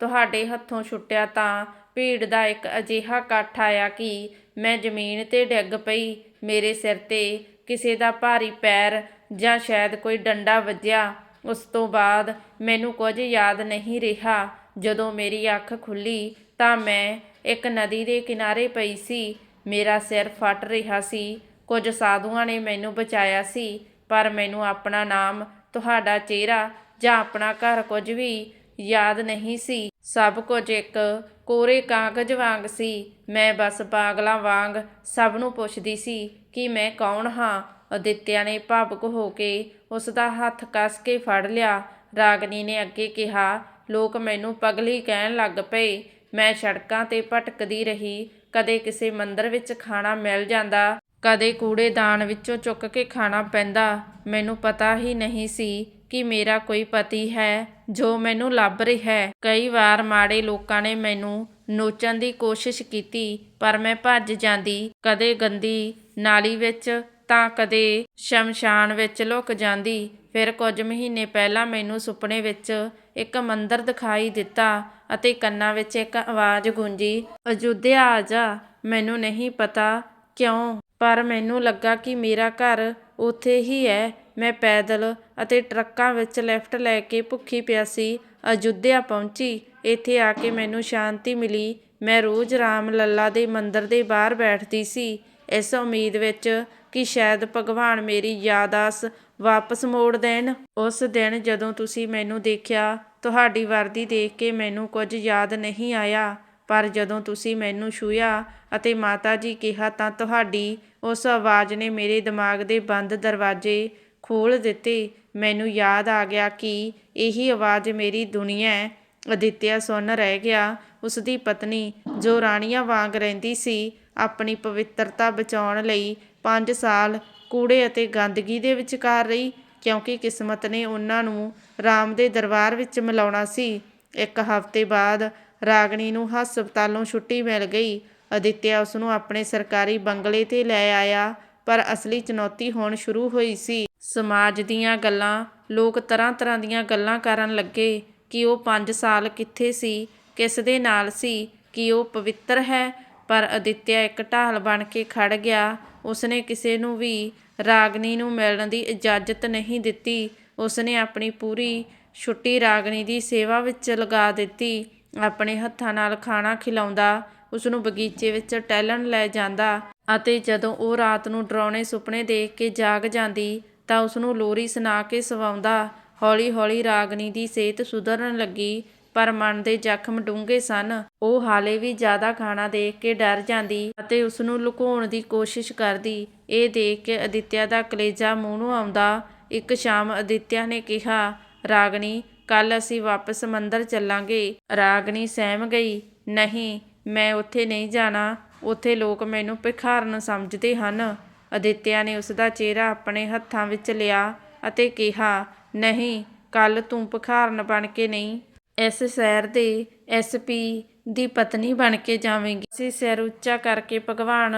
[SPEAKER 1] ਤੁਹਾਡੇ ਹੱਥੋਂ ਛੁੱਟਿਆ ਤਾਂ ਭੀੜ ਦਾ ਇੱਕ ਅਜਿਹਾ ਇਕੱਠ ਆਇਆ ਕਿ ਮੈਂ ਜ਼ਮੀਨ ਤੇ ਡਿੱਗ ਪਈ। ਮੇਰੇ ਸਿਰ ਤੇ ਕਿਸੇ ਦਾ ਭਾਰੀ ਪੈਰ ਜਾਂ ਸ਼ਾਇਦ ਕੋਈ ਡੰਡਾ ਵੱਜਿਆ। ਉਸ ਤੋਂ ਬਾਅਦ ਮੈਨੂੰ ਕੁਝ ਯਾਦ ਨਹੀਂ ਰਿਹਾ। ਜਦੋਂ ਮੇਰੀ ਅੱਖ ਖੁੱਲੀ ਤਾਂ ਮੈਂ ਇੱਕ ਨਦੀ ਦੇ ਕਿਨਾਰੇ ਪਈ ਸੀ। ਮੇਰਾ ਸਿਰ ਫਟ ਰਿਹਾ ਸੀ। ਕੁਝ ਸਾਧੂਆਂ ਨੇ ਮੈਨੂੰ ਬਚਾਇਆ ਸੀ, ਪਰ ਮੈਨੂੰ ਆਪਣਾ ਨਾਮ, ਤੁਹਾਡਾ ਚਿਹਰਾ ਜਾਂ ਆਪਣਾ ਘਰ ਕੁਝ ਵੀ ਯਾਦ ਨਹੀਂ ਸੀ। ਸਭ ਕੁਝ ਇੱਕ ਕੋਰੇ ਕਾਗਜ਼ ਵਾਂਗ ਸੀ। ਮੈਂ ਬਸ ਪਾਗਲਾਂ ਵਾਂਗ ਸਭ ਨੂੰ ਪੁੱਛਦੀ ਸੀ ਕਿ ਮੈਂ ਕੌਣ ਹਾਂ। ਅਦਿੱਤਿਆ ਨੇ ਭਾਵੁਕ ਹੋ ਕੇ ਉਸ ਦਾ ਹੱਥ ਕੱਸ ਕੇ ਫੜ ਲਿਆ। ਰਾਗਨੀ ਨੇ ਅੱਗੇ ਕਿਹਾ, ਲੋਕ ਮੈਨੂੰ ਪਗਲੀ ਕਹਿਣ ਲੱਗ ਪਏ। ਮੈਂ ਸੜਕਾਂ ਤੇ ਭਟਕਦੀ ਰਹੀ। ਕਦੇ ਕਿਸੇ ਮੰਦਰ ਵਿੱਚ ਖਾਣਾ ਮਿਲ ਜਾਂਦਾ, ਕਦੇ ਕੂੜੇਦਾਨ ਵਿੱਚੋਂ ਚੁੱਕ ਕੇ ਖਾਣਾ ਪੈਂਦਾ। ਮੈਨੂੰ ਪਤਾ ਹੀ ਨਹੀਂ ਸੀ ਕਿ ਮੇਰਾ ਕੋਈ ਪਤੀ ਹੈ ਜੋ ਮੈਨੂੰ ਲੱਭ ਰਿਹਾ ਹੈ। ਕਈ ਵਾਰ ਮਾੜੇ ਲੋਕਾਂ ਨੇ ਮੈਨੂੰ ਨੋਚਣ ਦੀ ਕੋਸ਼ਿਸ਼ ਕੀਤੀ, ਪਰ ਮੈਂ ਭੱਜ ਜਾਂਦੀ, ਕਦੇ ਗੰਦੀ ਨਾਲੀ ਵਿੱਚ ਤਾਂ ਕਦੇ ਸ਼ਮਸ਼ਾਨ ਵਿੱਚ ਲੁਕ ਜਾਂਦੀ, ਫਿਰ ਕੁਝ ਮਹੀਨੇ ਪਹਿਲਾਂ ਮੈਨੂੰ ਸੁਪਨੇ ਵਿੱਚ ਇੱਕ ਮੰਦਰ ਦਿਖਾਈ ਦਿੱਤਾ ਅਤੇ ਕੰਨਾਂ ਵਿੱਚ ਇੱਕ ਆਵਾਜ਼ ਗੂੰਜੀ, ਅਯੁੱਧਿਆ ਆ ਜਾ, ਮੈਨੂੰ ਨਹੀਂ ਪਤਾ ਕਿਉਂ, ਪਰ ਮੈਨੂੰ ਲੱਗਾ ਕਿ ਮੇਰਾ ਘਰ ਉੱਥੇ ਹੀ ਹੈ। ਮੈਂ ਪੈਦਲ ਅਤੇ ਟਰੱਕਾਂ ਵਿੱਚ ਲਿਫਟ ਲੈ ਕੇ ਭੁੱਖੀ ਪਿਆਸੀ ਅਯੁੱਧਿਆ ਪਹੁੰਚੀ, ਇੱਥੇ ਆ ਕੇ ਮੈਨੂੰ ਸ਼ਾਂਤੀ ਮਿਲੀ। ਮੈਂ ਰੋਜ਼ ਰਾਮ ਲੱਲਾ ਦੇ ਮੰਦਰ ਦੇ ਬਾਹਰ ਬੈਠਦੀ ਸੀ। ਇਸ ਉਮੀਦ ਵਿੱਚ ਕਿ ਸ਼ਾਇਦ ਭਗਵਾਨ ਮੇਰੀ ਯਾਦਾਸ ਵਾਪਸ ਮੋੜ ਦੇਣ। ਉਸ ਦਿਨ ਜਦੋਂ ਤੁਸੀਂ ਮੈਨੂੰ ਦੇਖਿਆ, ਤੁਹਾਡੀ ਵਰਦੀ ਦੇਖ ਕੇ ਮੈਨੂੰ ਕੁਝ ਯਾਦ ਨਹੀਂ ਆਇਆ। ਪਰ ਜਦੋਂ ਤੁਸੀਂ ਮੈਨੂੰ ਛੂਇਆ ਅਤੇ ਮਾਤਾ ਜੀ ਕਿਹਾ, ਤਾਂ ਤੁਹਾਡੀ ਉਸ ਆਵਾਜ਼ ਨੇ ਮੇਰੇ ਦਿਮਾਗ ਦੇ ਬੰਦ ਦਰਵਾਜ਼ੇ ਖੋਲ੍ਹ ਦਿੱਤੇ। ਮੈਨੂੰ ਯਾਦ ਆ ਗਿਆ ਕਿ ਇਹੀ ਆਵਾਜ਼ ਮੇਰੀ ਦੁਨੀਆ ਹੈ ਅਦਿੱਤਿਆ ਸੁਣ ਰਹਿ ਗਿਆ। ਉਸ ਦੀ ਪਤਨੀ, ਜੋ ਰਾਣੀਆਂ ਵਾਂਗ ਰਹਿੰਦੀ ਸੀ, ਆਪਣੀ ਪਵਿੱਤਰਤਾ ਬਚਾਉਣ ਲਈ 5 ਸਾਲ ਕੂੜੇ ਅਤੇ ਗੰਦਗੀ ਦੇ ਵਿਚਕਾਰ ਰਹੀ, ਕਿਉਂਕਿ ਕਿਸਮਤ ਨੇ ਉਹਨਾਂ ਨੂੰ ਰਾਮ ਦੇ ਦਰਬਾਰ ਵਿੱਚ ਮਿਲਾਉਣਾ ਸੀ। ਇੱਕ ਹਫ਼ਤੇ ਬਾਅਦ ਰਾਗਣੀ ਨੂੰ ਹਸਪਤਾਲੋਂ ਛੁੱਟੀ ਮਿਲ ਗਈ। ਅਦਿੱਤਿਆ ਉਸ ਨੂੰ ਆਪਣੇ ਸਰਕਾਰੀ ਬੰਗਲੇ ਤੇ ਲੈ ਆਇਆ, ਪਰ ਅਸਲੀ ਚੁਣੌਤੀ ਹੁਣ ਸ਼ੁਰੂ ਹੋਈ ਸੀ। ਸਮਾਜ ਦੀਆਂ ਗੱਲਾਂ, ਲੋਕ ਤਰ੍ਹਾਂ ਤਰ੍ਹਾਂ ਦੀਆਂ ਗੱਲਾਂ ਕਰਨ ਲੱਗੇ ਕਿ ਉਹ 5 ਸਾਲ ਕਿੱਥੇ ਸੀ, ਕਿਸ ਦੇ ਨਾਲ ਸੀ, ਕਿ ਉਹ ਪਵਿੱਤਰ ਹੈ। ਪਰ ਅਦਿੱਤਿਆ ਇੱਕ ਢਾਲ ਬਣ ਕੇ ਖੜ ਗਿਆ। ਉਸਨੇ ਕਿਸੇ ਨੂੰ ਵੀ ਰਾਗਨੀ ਨੂੰ ਮਿਲਣ ਦੀ ਇਜਾਜ਼ਤ ਨਹੀਂ ਦਿੱਤੀ। ਉਸਨੇ ਆਪਣੀ ਪੂਰੀ ਛੁੱਟੀ ਰਾਗਨੀ ਦੀ ਸੇਵਾ ਵਿੱਚ ਲਗਾ ਦਿੱਤੀ। ਆਪਣੇ ਹੱਥਾਂ ਨਾਲ ਖਾਣਾ ਖਿਲਾਉਂਦਾ ਉਸ ਨੂੰ ਬਗੀਚੇ ਵਿੱਚ ਟਹਿਲਣ ਲੈ ਜਾਂਦਾ ਅਤੇ ਜਦੋਂ ਉਹ ਰਾਤ ਨੂੰ ਡਰਾਉਣੇ ਸੁਪਨੇ ਦੇਖ ਕੇ ਜਾਗ ਜਾਂਦੀ, ਤਾਂ ਉਸ ਨੂੰ ਲੋਰੀ ਸੁਣਾ ਕੇ ਸਵਾਉਂਦਾ। ਹੌਲੀ-ਹੌਲੀ ਰਾਗਨੀ ਦੀ ਸਿਹਤ ਸੁਧਰਨ ਲੱਗੀ। ਪਰ ਮਨ ਦੇ ਜ਼ਖਮ ਡੂੰਘੇ ਸਨ। ਉਹ ਹਾਲੇ ਵੀ ਜ਼ਿਆਦਾ ਖਾਣਾ ਦੇਖ ਕੇ ਡਰ ਜਾਂਦੀ ਅਤੇ ਉਸ ਨੂੰ ਲੁਕਾਉਣ ਦੀ ਕੋਸ਼ਿਸ਼ ਕਰਦੀ। ਇਹ ਦੇਖ ਕੇ ਅਦਿੱਤਿਆ ਦਾ ਕਲੇਜਾ ਮੂੰਹ ਨੂੰ ਆਉਂਦਾ। ਇੱਕ ਸ਼ਾਮ ਅਦਿੱਤਿਆ ਨੇ ਕਿਹਾ, ਰਾਗਣੀ ਕੱਲ ਅਸੀਂ ਵਾਪਸ ਮੰਦਰ ਚੱਲਾਂਗੇ। ਰਾਗਨੀ ਸਹਿਮ ਗਈ, ਨਹੀਂ, ਮੈਂ ਉੱਥੇ ਨਹੀਂ ਜਾਣਾ। ਉੱਥੇ ਲੋਕ ਮੈਨੂੰ ਭਿਖਾਰਨ ਸਮਝਦੇ ਹਨ। ਅਦਿੱਤਿਆ ਨੇ ਉਸ ਦਾ ਚਿਹਰਾ ਆਪਣੇ ਹੱਥਾਂ ਵਿੱਚ ਲਿਆ ਅਤੇ ਕਿਹਾ, ਨਹੀਂ ਕੱਲ ਤੂੰ ਭਿਖਾਰਨ ਬਣ ਕੇ ਨਹੀਂ ਇਸ ਸ਼ਹਿਰ ਦੇ ਐਸਪੀ ਦੀ ਪਤਨੀ ਬਣ ਕੇ ਜਾਵੇਂਗੀ। ਅਸੀਂ ਸਿਰ ਉੱਚਾ ਕਰਕੇ ਭਗਵਾਨ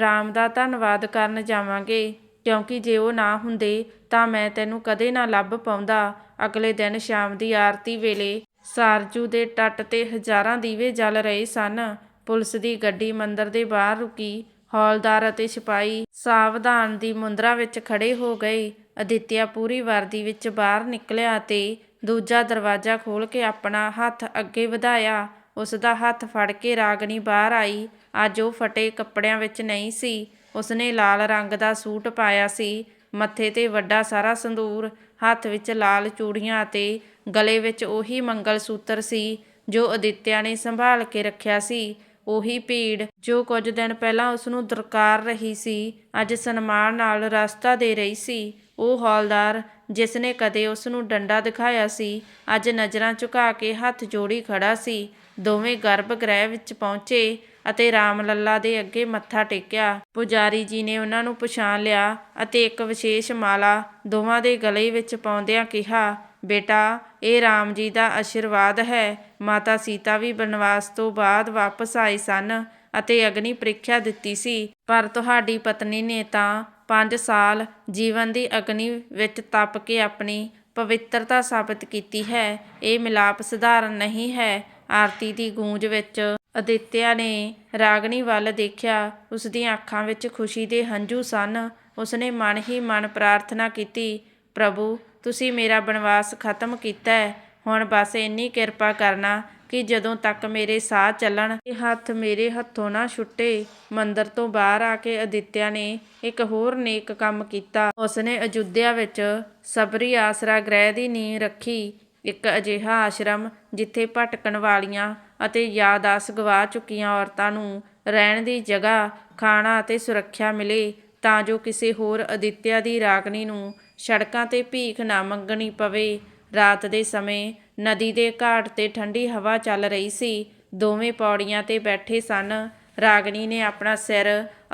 [SPEAKER 1] ਰਾਮ ਦਾ ਧੰਨਵਾਦ ਕਰਨ ਜਾਵਾਂਗੇ, ਕਿਉਂਕਿ ਜੇ ਉਹ ਨਾ ਹੁੰਦੇ ਤਾਂ ਮੈਂ ਤੈਨੂੰ ਕਦੇ ਨਾ ਲੱਭ ਪਾਉਂਦਾ। ਅਗਲੇ ਦਿਨ ਸ਼ਾਮ ਦੀ ਆਰਤੀ ਵੇਲੇ ਸਾਰਜੂ ਦੇ ਟੱਟ ਤੇ ਹਜ਼ਾਰਾਂ ਦੀਵੇ ਜਲ ਰਹੇ ਸਨ। ਪੁਲਿਸ ਦੀ ਗੱਡੀ ਮੰਦਰ ਦੇ ਬਾਹਰ ਰੁਕੀ। ਹੌਲਦਾਰ ਅਤੇ ਸਿਪਾਹੀ ਸਾਵਧਾਨ ਦੀ ਮੁੰਦਰਾ ਵਿੱਚ ਖੜੇ ਹੋ ਗਏ। ਅਦਿੱਤਿਆ ਪੂਰੀ ਵਰਦੀ ਵਿੱਚ ਬਾਹਰ ਨਿਕਲਿਆ ਤੇ ਦੂਜਾ ਦਰਵਾਜ਼ਾ ਖੋਲ੍ਹ ਕੇ ਆਪਣਾ ਹੱਥ ਅੱਗੇ ਵਧਾਇਆ। ਉਸ ਦਾ ਹੱਥ ਫੜ ਕੇ ਰਾਗਣੀ ਬਾਹਰ ਆਈ। ਅੱਜ ਉਹ ਫਟੇ ਕੱਪੜਿਆਂ ਵਿੱਚ ਨਹੀਂ ਸੀ। ਉਸਨੇ ਲਾਲ ਰੰਗ ਦਾ ਸੂਟ ਪਾਇਆ ਸੀ। ਮੱਥੇ ਤੇ ਵੱਡਾ ਸਾਰਾ ਸੰਦੂਰ, ਹੱਥ ਵਿੱਚ ਲਾਲ ਚੂੜੀਆਂ ਅਤੇ ਗਲੇ ਵਿੱਚ ਉਹੀ ਮੰਗਲ ਸੂਤਰ ਸੀ ਜੋ ਅਦਿੱਤਿਆ ਨੇ ਸੰਭਾਲ ਕੇ ਰੱਖਿਆ ਸੀ। ਉਹੀ ਭੀੜ ਜੋ ਕੁਝ ਦਿਨ ਪਹਿਲਾਂ ਉਸ ਨੂੰ ਦਰਕਾਰ ਰਹੀ ਸੀ, ਅੱਜ ਸਨਮਾਨ ਨਾਲ ਰਸਤਾ ਦੇ ਰਹੀ ਸੀ। ਉਹ ਹੌਲਦਾਰ ਜਿਸ ਨੇ ਕਦੇ ਉਸ ਨੂੰ ਡੰਡਾ ਦਿਖਾਇਆ ਸੀ, ਅੱਜ ਨਜ਼ਰਾਂ ਝੁਕਾ ਕੇ ਹੱਥ ਜੋੜੀ ਖੜਾ ਸੀ। ਦੋਵੇਂ ਗਰਭ ਗ੍ਰਹਿ ਵਿੱਚ ਪਹੁੰਚੇ ਅਤੇ ਰਾਮ ਲੱਲਾ ਦੇ ਅੱਗੇ ਮੱਥਾ ਟੇਕਿਆ। ਪੁਜਾਰੀ ਜੀ ਨੇ ਉਹਨਾਂ ਨੂੰ ਪਛਾਣ ਲਿਆ ਅਤੇ ਇੱਕ ਵਿਸ਼ੇਸ਼ ਮਾਲਾ ਦੋਵਾਂ ਦੇ ਗਲੇ ਵਿੱਚ ਪਾਉਂਦਿਆਂ ਕਿਹਾ, ਬੇਟਾ, ਇਹ ਰਾਮ ਜੀ ਦਾ ਆਸ਼ੀਰਵਾਦ ਹੈ। ਮਾਤਾ ਸੀਤਾ ਵੀ ਬਨਵਾਸ ਤੋਂ ਬਾਅਦ ਵਾਪਸ ਆਏ ਸਨ ਅਤੇ ਅਗਨੀ ਪ੍ਰੀਖਿਆ ਦਿੱਤੀ ਸੀ। ਪਰ ਤੁਹਾਡੀ ਪਤਨੀ ਨੇ ਤਾਂ ਪੰਜ ਸਾਲ ਜੀਵਨ ਦੀ ਅਗਨੀ ਵਿੱਚ ਤਪ ਕੇ ਆਪਣੀ ਪਵਿੱਤਰਤਾ ਸਾਬਤ ਕੀਤੀ ਹੈ। ਇਹ ਮਿਲਾਪ ਸਧਾਰਨ ਨਹੀਂ ਹੈ। ਆਰਤੀ ਦੀ ਗੂੰਜ ਵਿੱਚ ਅਦਿੱਤਿਆ ਨੇ ਰਾਗਣੀ ਵੱਲ ਦੇਖਿਆ। ਉਸ ਦੀਆਂ ਅੱਖਾਂ ਵਿੱਚ ਖੁਸ਼ੀ ਦੇ ਹੰਝੂ ਸਨ। ਉਸਨੇ ਮਨ ਹੀ ਮਨ ਪ੍ਰਾਰਥਨਾ ਕੀਤੀ, ਪ੍ਰਭੂ, ਤੁਸੀਂ ਮੇਰਾ ਬਨਵਾਸ ਖਤਮ ਕੀਤਾ ਹੈ। ਹੁਣ ਬਸ ਇੰਨੀ ਕਿਰਪਾ ਕਰਨਾ ਕਿ ਜਦੋਂ ਤੱਕ ਮੇਰੇ ਸਾਹ ਚੱਲਣ, ਇਹ ਹੱਥ ਮੇਰੇ ਹੱਥੋਂ ਨਾ ਛੁੱਟੇ। ਮੰਦਰ ਤੋਂ ਬਾਹਰ ਆ ਕੇ ਅਦਿੱਤਿਆ ਨੇ ਇੱਕ ਹੋਰ ਨੇਕ ਕੰਮ ਕੀਤਾ। ਉਸਨੇ ਅਯੁੱਧਿਆ ਵਿੱਚ ਸਬਰੀ ਆਸਰਾ ਗ੍ਰਹਿ ਦੀ ਨੀਂਹ ਰੱਖੀ। ਇੱਕ ਅਜਿਹਾ ਆਸ਼ਰਮ ਜਿੱਥੇ ਭਟਕਣ ਵਾਲੀਆਂ ਅਤੇ ਯਾਦਾਸ ਗਵਾ ਚੁੱਕੀਆਂ ਔਰਤਾਂ ਨੂੰ ਰਹਿਣ ਦੀ ਜਗ੍ਹਾ, ਖਾਣਾ ਅਤੇ ਸੁਰੱਖਿਆ ਮਿਲੇ, ਤਾਂ ਜੋ ਕਿਸੇ ਹੋਰ ਅਦਿੱਤਿਆ ਦੀ ਰਾਗਣੀ ਨੂੰ ਸੜਕਾਂ ਤੇ ਭੀਖ ਨਾ ਮੰਗਣੀ ਪਵੇ। ਰਾਤ ਦੇ ਸਮੇਂ ਨਦੀ ਦੇ ਘਾਟ ਤੇ ਠੰਡੀ ਹਵਾ ਚੱਲ ਰਹੀ ਸੀ। ਦੋਵੇਂ ਪੌੜੀਆਂ ਤੇ ਬੈਠੇ ਸਨ। ਰਾਗਣੀ ਨੇ ਆਪਣਾ ਸਿਰ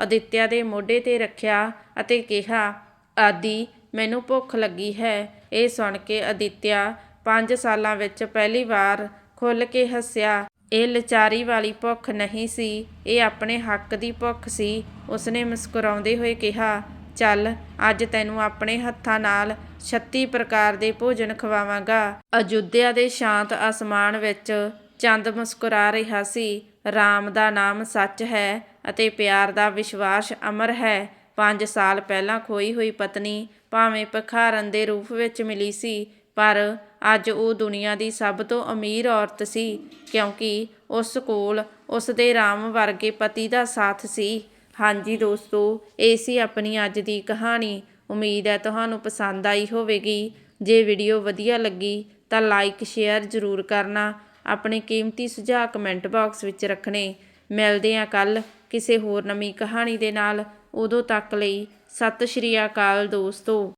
[SPEAKER 1] ਅਦਿੱਤਿਆ ਦੇ ਮੋਢੇ ਤੇ ਰੱਖਿਆ ਅਤੇ ਕਿਹਾ, ਆਦੀ, ਮੈਨੂੰ ਭੁੱਖ ਲੱਗੀ ਹੈ। ਇਹ ਸੁਣ ਕੇ ਅਦਿੱਤਿਆ 5 ਸਾਲਾਂ ਵਿੱਚ ਪਹਿਲੀ ਵਾਰ ਖੁੱਲ ਕੇ ਹੱਸਿਆ। ਇਹ ਲਚਾਰੀ ਵਾਲੀ ਭੁੱਖ ਨਹੀਂ ਸੀ, ਇਹ ਆਪਣੇ ਹੱਕ ਦੀ ਭੁੱਖ ਸੀ। ਉਸਨੇ ਮੁਸਕਰਾਉਂਦੇ ਹੋਏ ਕਿਹਾ ਚੱਲ, ਅੱਜ ਤੈਨੂੰ ਆਪਣੇ ਹੱਥਾਂ ਨਾਲ 36 ਪ੍ਰਕਾਰ ਦੇ ਭੋਜਨ ਖਵਾਵਾਂਗਾ। ਅਯੁੱਧਿਆ ਦੇ ਸ਼ਾਂਤ ਅਸਮਾਨ ਵਿੱਚ ਚੰਦ ਮੁਸਕਰਾ ਰਿਹਾ ਸੀ। ਰਾਮ ਦਾ ਨਾਮ ਸੱਚ ਹੈ ਅਤੇ ਪਿਆਰ ਦਾ ਵਿਸ਼ਵਾਸ ਅਮਰ ਹੈ। 5 ਸਾਲ ਪਹਿਲਾਂ ਖੋਈ ਹੋਈ ਪਤਨੀ ਭਾਵੇਂ ਭਖਾਰਨ ਦੇ ਰੂਪ ਵਿੱਚ ਮਿਲੀ ਸੀ, ਪਰ ਅੱਜ ਉਹ ਦੁਨੀਆ ਦੀ ਸਭ ਤੋਂ ਅਮੀਰ ਔਰਤ ਸੀ, ਕਿਉਂਕਿ ਉਸ ਕੋਲ ਉਸ ਦੇ ਰਾਮ ਵਰਗੇ ਪਤੀ ਦਾ ਸਾਥ ਸੀ। ਹਾਂਜੀ ਦੋਸਤੋ, ਇਹ ਸੀ ਆਪਣੀ ਅੱਜ ਦੀ ਕਹਾਣੀ। ਉਮੀਦ ਹੈ ਤੁਹਾਨੂੰ ਪਸੰਦ ਆਈ ਹੋਵੇਗੀ। ਜੇ ਵੀਡੀਓ ਵਧੀਆ ਲੱਗੀ ਤਾਂ ਲਾਈਕ, ਸ਼ੇਅਰ ਜ਼ਰੂਰ ਕਰਨਾ। ਆਪਣੇ ਕੀਮਤੀ ਸੁਝਾਅ ਕਮੈਂਟ ਬਾਕਸ ਵਿੱਚ ਰੱਖਣੇ। ਮਿਲਦੇ ਹਾਂ ਕੱਲ ਕਿਸੇ ਹੋਰ ਨਵੀਂ ਕਹਾਣੀ ਦੇ ਨਾਲ। ਉਦੋਂ ਤੱਕ ਲਈ ਸਤਿ ਸ਼੍ਰੀ ਅਕਾਲ ਦੋਸਤੋ।